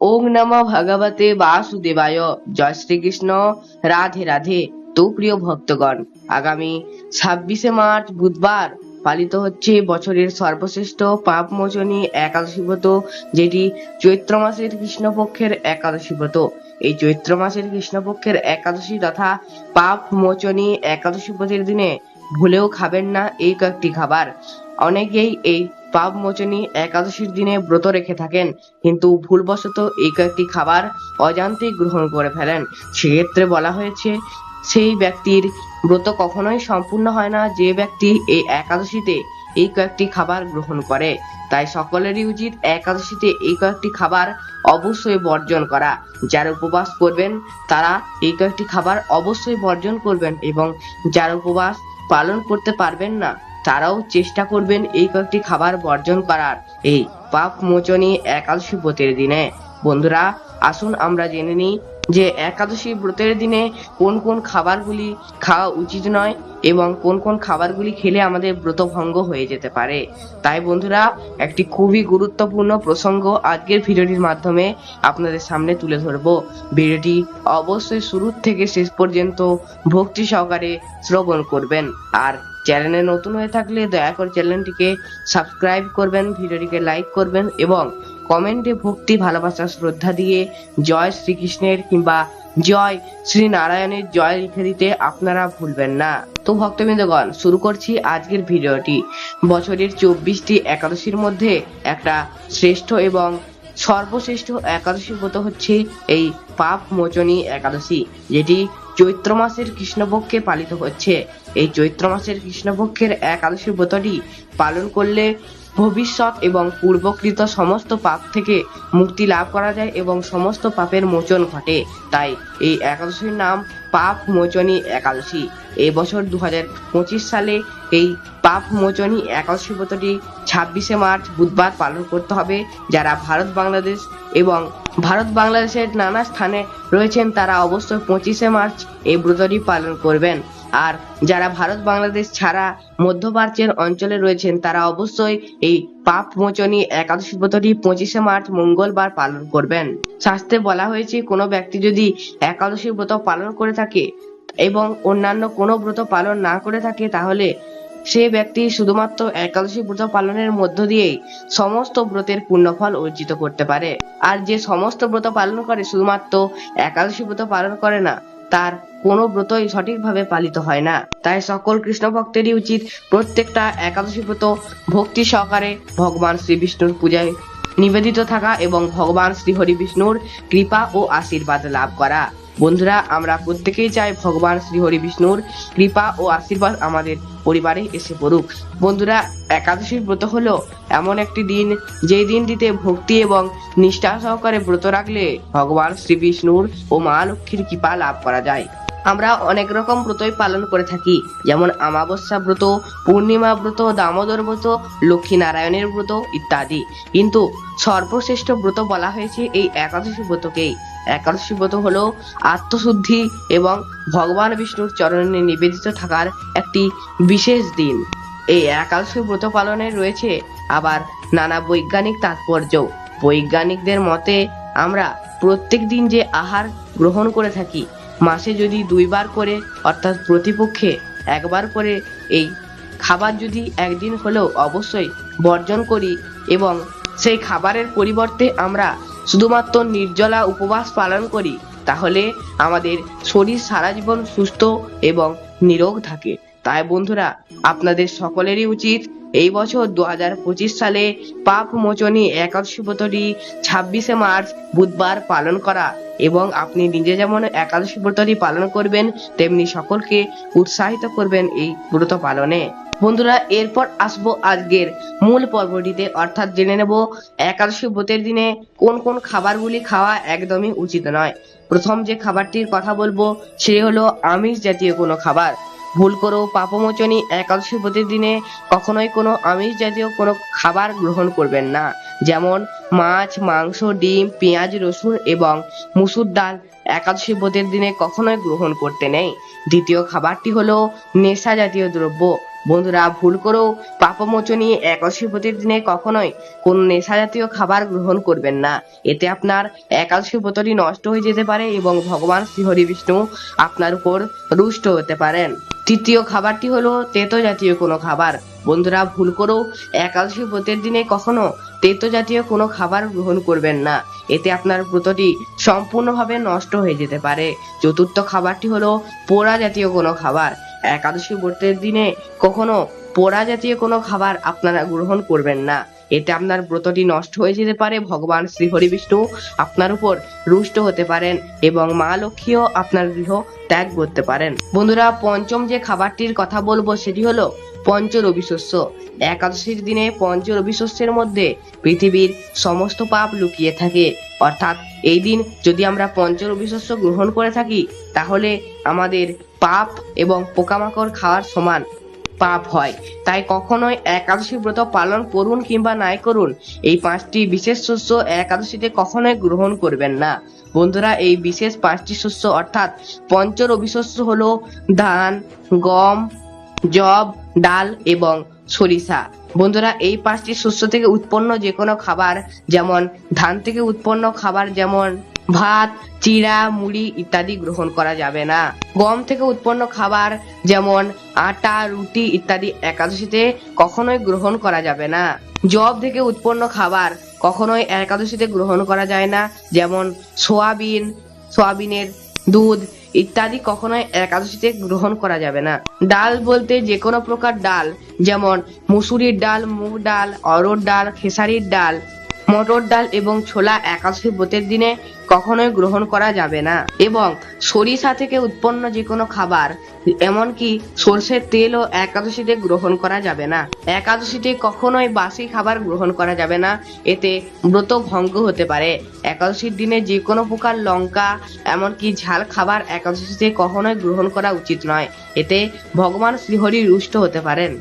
ওং নম ভগবতে বাসুদেবায়। জয় শ্রীকৃষ্ণ। রাধে রাধে। তো প্রিয় ভক্তগণ, আগামী ছাব্বিশে মার্চ বুধবার পালিত হচ্ছে বছরের সর্বশ্রেষ্ঠ পাপ মোচনী একাদশী ব্রত, যেটি চৈত্র মাসের কৃষ্ণপক্ষের একাদশী ব্রত। এই চৈত্র মাসের কৃষ্ণপক্ষের একাদশী তথা পাপ মোচনী একাদশী ব্রতের দিনে ভুলেও খাবেন না এই কয়েকটি খাবার। অনেকেই এই পাপ মোচনী একাদশীর দিনে ব্রত রেখে থাকেন। কিন্তু ভুলবশত এই কয়েকটি খাবার অজান্তেই গ্রহণ করে ফেলেন। সেক্ষেত্রে বলা হয়েছে, সেই ব্যক্তির ব্রত কখনোই সম্পূর্ণ হয় না। যে ব্যক্তি এই একাদশীতে এই কয়েকটি খাবার গ্রহণ করে, তাই সকলেরই উচিত একাদশীতে এই কয়েকটি খাবার অবশ্যই বর্জন করা। যারা উপবাস করবেন, তারা এই কয়েকটি খাবার অবশ্যই বর্জন করবেন এবং যারা উপবাস পালন করতে পারবেন না তারাও চেষ্টা করবেন এই কয়েকটি খাবার বর্জন করার। এই পাপ মোচনী একাদশী ব্রতের দিনে। বন্ধুরা, আসুন আমরা জেনে নিই যে একাদশী ব্রতের দিনে কোন কোন খাবারগুলি খাওয়া উচিত নয় এবং কোন কোন খাবারগুলি খেলে আমাদের ব্রত ভঙ্গ হয়ে যেতে পারে। তাই বন্ধুরা, একটি খুবই গুরুত্বপূর্ণ প্রসঙ্গ আজকের ভিডিওটির মাধ্যমে আপনাদের সামনে তুলে ধরব। ভিডিওটি অবশ্যই শুরু থেকে শেষ পর্যন্ত ভক্তি সহকারে শ্রবণ করবেন। আর চ্যানেলে নতুন হয়ে থাকলে দয়া করে চ্যানেলটিকে সাবস্ক্রাইব করবেন, ভিডিওটিকে লাইক করবেন এবং কমেন্টে ভক্তি, ভালোবাসা, শ্রদ্ধা দিয়ে জয় শ্রীকৃষ্ণের কিংবা জয় শ্রী নারায়ণের জয় লিখে দিতে আপনারা ভুলবেন না। তো ভক্তবৃন্দগণ, শুরু করছি আজকের ভিডিওটি। বছরের চব্বিশটি একাদশীর মধ্যে একটা শ্রেষ্ঠ এবং সর্বশ্রেষ্ঠ একাদশী ব্রত হচ্ছে এই পাপ মোচনী একাদশী, যেটি চৈত্র মাসের কৃষ্ণপক্ষে পালিত হচ্ছে। এই চৈত্র মাসের কৃষ্ণপক্ষের একাদশী ব্রতটি পালন করলে ভবিষ্যৎ এবং পূর্বকৃত সমস্ত পাপ থেকে মুক্তি লাভ করা যায় এবং সমস্ত পাপের মোচন ঘটে। তাই এই একাদশীর নাম পাপ মোচনী একাদশী। এই বছর দু হাজার পঁচিশ সালে এই পাপ মোচনী একাদশী ব্রতটি ছাব্বিশে মার্চ বুধবার পালন করতে হবে। যারা ভারত, বাংলাদেশ এবং ভারত, বাংলাদেশের নানা স্থানে রয়েছেন, তারা অবশ্যই পঁচিশে মার্চ এই ব্রতটি পালন করবেন। আর যারা ভারত বাংলাদেশ ছাড়া মধ্যপ্রাচ্যের অঞ্চলে রয়েছেন, তারা অবশ্যই এই পাপ মোচনী একাদশী ব্রতটি পঁচিশে মার্চ মঙ্গলবার পালন করবেন। শাস্ত্রে বলা হয়েছে, কোনো ব্যক্তি যদি একাদশী ব্রত পালন করে থাকে এবং অন্যান্য কোনো ব্রত পালন না করে থাকে, তাহলে সে ব্যক্তি শুধুমাত্র একাদশী ব্রত পালনের মধ্য দিয়েই সমস্ত ব্রতের পুণ্যফল অর্জিত করতে পারে। আর যে সমস্ত ব্রত পালন করে, শুধুমাত্র একাদশী ব্রত পালন করে না তার কোনো ব্রতই সঠিকভাবে পালিত হয় না। তাই সকল কৃষ্ণ ভক্তেরই উচিত প্রত্যেকটা একাদশী ব্রত ভক্তি সহকারে ভগবান শ্রী বিষ্ণুর পূজায় নিবেদিত থাকা এবং ভগবান শ্রী হরি বিষ্ণুর কৃপা ও আশীর্বাদ লাভ করা। বন্ধুরা, আমরা প্রত্যেকেই চাই ভগবান শ্রী হরি বিষ্ণুর কৃপা ও আশীর্বাদ আমাদের পরিবারে এসে পড়ুক। বন্ধুরা একাদশীর ব্রত হলো এমন একটি দিন, যেই দিনটিতে ভক্তি এবং নিষ্ঠা সহকারে ব্রত রাখলে ভগবান শ্রী বিষ্ণুর ও মা লক্ষ্মীর কৃপা লাভ করা যায়। আমরা অনেক রকম ব্রতই পালন করে থাকি, যেমন আমাবস্যা ব্রত, পূর্ণিমা ব্রত, দামোদর ব্রত লক্ষ্মী নারায়ণের ব্রত ইত্যাদি। কিন্তু সর্বশ্রেষ্ঠ ব্রত বলা হয়েছে এই একাদশী ব্রতকেই। একাদশী ব্রত হলো আত্মশুদ্ধি এবং ভগবান বিষ্ণুর চরণে নিবেদিত থাকার একটি বিশেষ দিন। এই একাদশী ব্রত পালনে রয়েছে আবার নানা বৈজ্ঞানিক তাৎপর্য। বৈজ্ঞানিকদের মতে, আমরা প্রত্যেক দিন যে আহার গ্রহণ করে থাকি, মাসে যদি দুইবার করে, অর্থাৎ প্রতিপক্ষে একবার করে, এই খাবার যদি একদিন হলেও অবশ্যই বর্জন করি এবং সেই খাবারের পরিবর্তে আমরা শুধুমাত্র নির্জলা উপবাস পালন করি, তাহলে আমাদের শরীর সারা জীবন সুস্থ এবং নিরোগ থাকে। তাই বন্ধুরা, আপনাদের সকলেরই উচিত এই বছর দু হাজার পঁচিশ সালে পাপ মোচনী একাদশী ব্রতটি ছাব্বিশে মার্চ বুধবার পালন করা এবং আপনি নিজে যেমন একাদশী ব্রতটি পালন করবেন, তেমনি সকলকে উৎসাহিত করবেন এই ব্রত পালনে। বন্ধুরা, এরপর আসব আজকের মূল পর্বটিতে। অর্থাৎ জেনে নেব একাদশী ব্রতের দিনে কোন কোন খাবারগুলি খাওয়া একদমই উচিত নয়। প্রথম যে খাবারটির কথা বলব সে হলো আমিষ জাতীয় কোনো খাবার। ভুল করেও পাপমোচনী একাদশী ব্রতের দিনে কখনোই কোনো আমিষ জাতীয় কোনো খাবার গ্রহণ করবেন না। যেমন মাছ, মাংস, ডিম, পেঁয়াজ, রসুন এবং মুসুর ডাল একাদশী ব্রতের দিনে কখনোই গ্রহণ করতে নেই। দ্বিতীয় খাবারটি হলো নেশা জাতীয় দ্রব্য। বন্ধুরা, ভুল করেও পাপমোচনী একাদশী ব্রতের দিনে কখনোই কোন নেশা জাতীয় খাবার গ্রহণ করবেন না। এতে আপনার একাদশী ব্রতটি নষ্ট হয়ে যেতে পারে এবং ভগবান শ্রীহরি বিষ্ণু আপনার উপর রুষ্ট হতে পারেন। তৃতীয় খাবারটি হলো তেতো জাতীয় কোনো খাবার। বন্ধুরা, ভুল করেও একাদশী ব্রতের দিনে কখনো তেতো জাতীয় কোনো খাবার গ্রহণ করবেন না। এতে আপনার ব্রতটি সম্পূর্ণভাবে নষ্ট হয়ে যেতে পারে। চতুর্থ খাবারটি হলো পোড়া জাতীয় কোনো খাবার। একাদশী ব্রতের দিনে কখনো পোড়া জাতীয় কোনো খাবার আপনারা গ্রহণ করবেন না। এতে আপনার ব্রতটি নষ্ট হয়ে যেতে পারে, ভগবান শ্রী হরি বিষ্ণু আপনার উপর রুষ্ট হতে পারেন এবং মা লক্ষ্মীও আপনার গৃহ ত্যাগ করতে পারেন। বন্ধুরা, পঞ্চম যে খাবারটির কথা বলব সেটি হলো পঞ্চ রবি শস্য। একাদশীর দিনে পঞ্চ রবি শস্যের মধ্যে পৃথিবীর সমস্ত পাপ লুকিয়ে থাকে। অর্থাৎ এই দিন যদি আমরা পঞ্চ রবি শস্য গ্রহণ করে থাকি, তাহলে আমাদের পাপ এবং পোকামাকড় খাওয়ার সমান। পাপ হয়। তাই কখনোই একাদশী ব্রত পালন করুন কিংবা নাই করুন। এই পাঁচটি বিশেষ শস্য একাদশীতে কখনোই গ্রহণ করবেন না। বন্ধুরা, এই বিশেষ পাঁচটি শস্য অর্থাৎ পঞ্চ রবি শস্য হলো ধান, গম জব ডাল এবং সরিষা। বন্ধুরা, এই পাঁচটি শস্য থেকে উৎপন্ন যে কোনো খাবার, যেমন ধান থেকে উৎপন্ন খাবার যেমন ভাত, চিড়া, মুড়ি ইত্যাদি গ্রহণ করা যাবে না। গম থেকে উৎপন্ন খাবার যেমন আটা, রুটি ইত্যাদি একাদশীতে কখনোই গ্রহণ করা যাবে না। জব থেকে উৎপন্ন খাবার কখনোই একাদশীতে গ্রহণ করা যায় না, যেমন সোয়াবিন, সোয়াবিনের দুধ ইত্যাদি কখনোই একাদশীতে গ্রহণ করা যাবে না। ডাল বলতে যে কোনো প্রকার ডাল, যেমন মুসুরির ডাল, মুগ ডাল অরড় ডাল, খেসারির ডাল মটর ডাল এবং ছোলা একাদশী ব্রতের দিনে কখনোই গ্রহণ করা যাবে না। এবং সরিষা থেকে উৎপন্ন যে কোনো খাবার, এমনকি সর্ষের তেলও একাদশীতে গ্রহণ করা যাবে না। একাদশীতে কখনোই বাসি খাবার গ্রহণ করা যাবে না। এতে ব্রত ভঙ্গ হতে পারে। একাদশীর দিনে যে কোনো প্রকার লঙ্কা, এমনকি ঝাল খাবার একাদশীতে কখনোই গ্রহণ করা উচিত নয়। এতে ভগবান শ্রীহরি রুষ্ট হতে পারেন।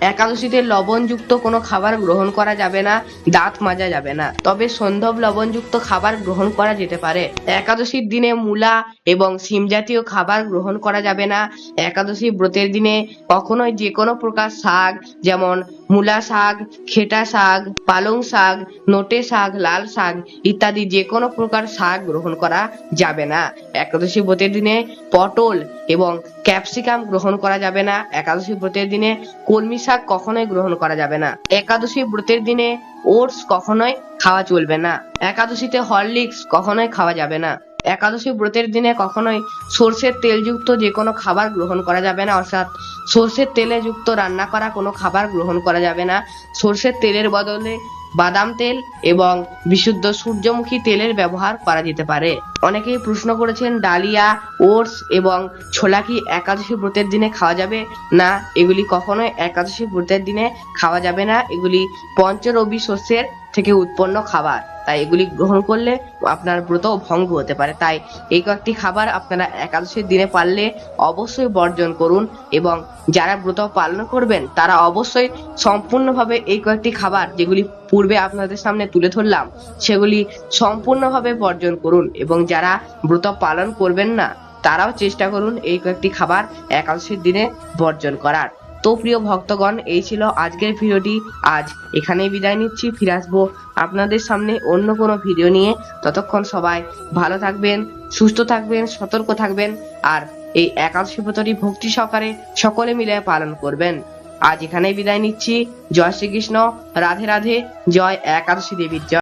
একাদশীতে লবণযুক্ত কোনো খাবার গ্রহণ করা যাবে না, দাঁত মাজা যাবে না। তবে সন্ধব লবণযুক্ত খাবার গ্রহণ করা যেতে পারে। একাদশীর দিনে মূলা এবং সিম জাতীয় খাবার গ্রহণ করা যাবে না। একাদশী ব্রতের দিনে কখনোই যে কোনো প্রকার শাক, যেমন মূলা শাক, খেটা শাক, পালং শাক, নোটে শাক, লাল শাক ইত্যাদি যে কোনো প্রকার শাক গ্রহণ করা যাবে না। একাদশী ব্রতের দিনে পটল এবং ক্যাপসিকাম গ্রহণ করা যাবে না। একাদশী ব্রতের দিনে কলমি শাক কখনোই গ্রহণ করা যাবে না। একাদশী ব্রতের দিনে ওটস কখনোই খাওয়া চলবে না। একাদশীতে হরলিক্স কখনোই খাওয়া যাবে না। একাদশী ব্রতের দিনে কখনোই সর্ষের তেলযুক্ত যে কোনো খাবার গ্রহণ করা যাবে না, অর্থাৎ সর্ষের তেলে যুক্ত রান্না করা কোনো খাবার গ্রহণ করা যাবে না। সর্ষের তেলের বদলে বাদাম তেল এবং বিশুদ্ধ সূর্যমুখী তেলের ব্যবহার করা যেতে পারে। অনেকেই প্রশ্ন করেছেন, ডালিয়া, ওটস এবং ছোলা কি একাদশী ব্রতের দিনে খাওয়া যাবে? না, এগুলি কখনোই একাদশী ব্রতের দিনে খাওয়া যাবে না। এগুলি পঞ্চরবি শস্যের থেকে উৎপন্ন খাবার। তাই এগুলি গ্রহণ করলে আপনার ব্রত ভঙ্গ হতে পারে। তাই এই কয়েকটি খাবার আপনারা একাদশীর দিনে পারলে অবশ্যই বর্জন করুন এবং যারা ব্রত পালন করবেন, তারা অবশ্যই সম্পূর্ণভাবে এই কয়েকটি খাবার যেগুলি পূর্বে আপনাদের সামনে তুলে ধরলাম, সেগুলি সম্পূর্ণভাবে বর্জন করুন এবং যারা ব্রত পালন করবেন না, তারাও চেষ্টা করুন এই কয়েকটি খাবার একাদশীর দিনে বর্জন করার। তো প্রিয় ভক্তগণ, এই ছিল আজকের ভিডিওটি। আজ এখানেই বিদায় নিচ্ছি, ফিরে আসব আপনাদের সামনে অন্য কোনো ভিডিও নিয়ে। ততক্ষণ সবাই ভালো থাকবেন, সুস্থ থাকবেন, সতর্ক থাকবেন, আর এই একাদশী ব্রতটি ভক্তি সহকারে সকলে মিলে পালন করবেন। আজ এখানেই বিদায় নিচ্ছি। জয় শ্রীকৃষ্ণ। রাধে রাধে। জয় একাদশী দেবীর জয়।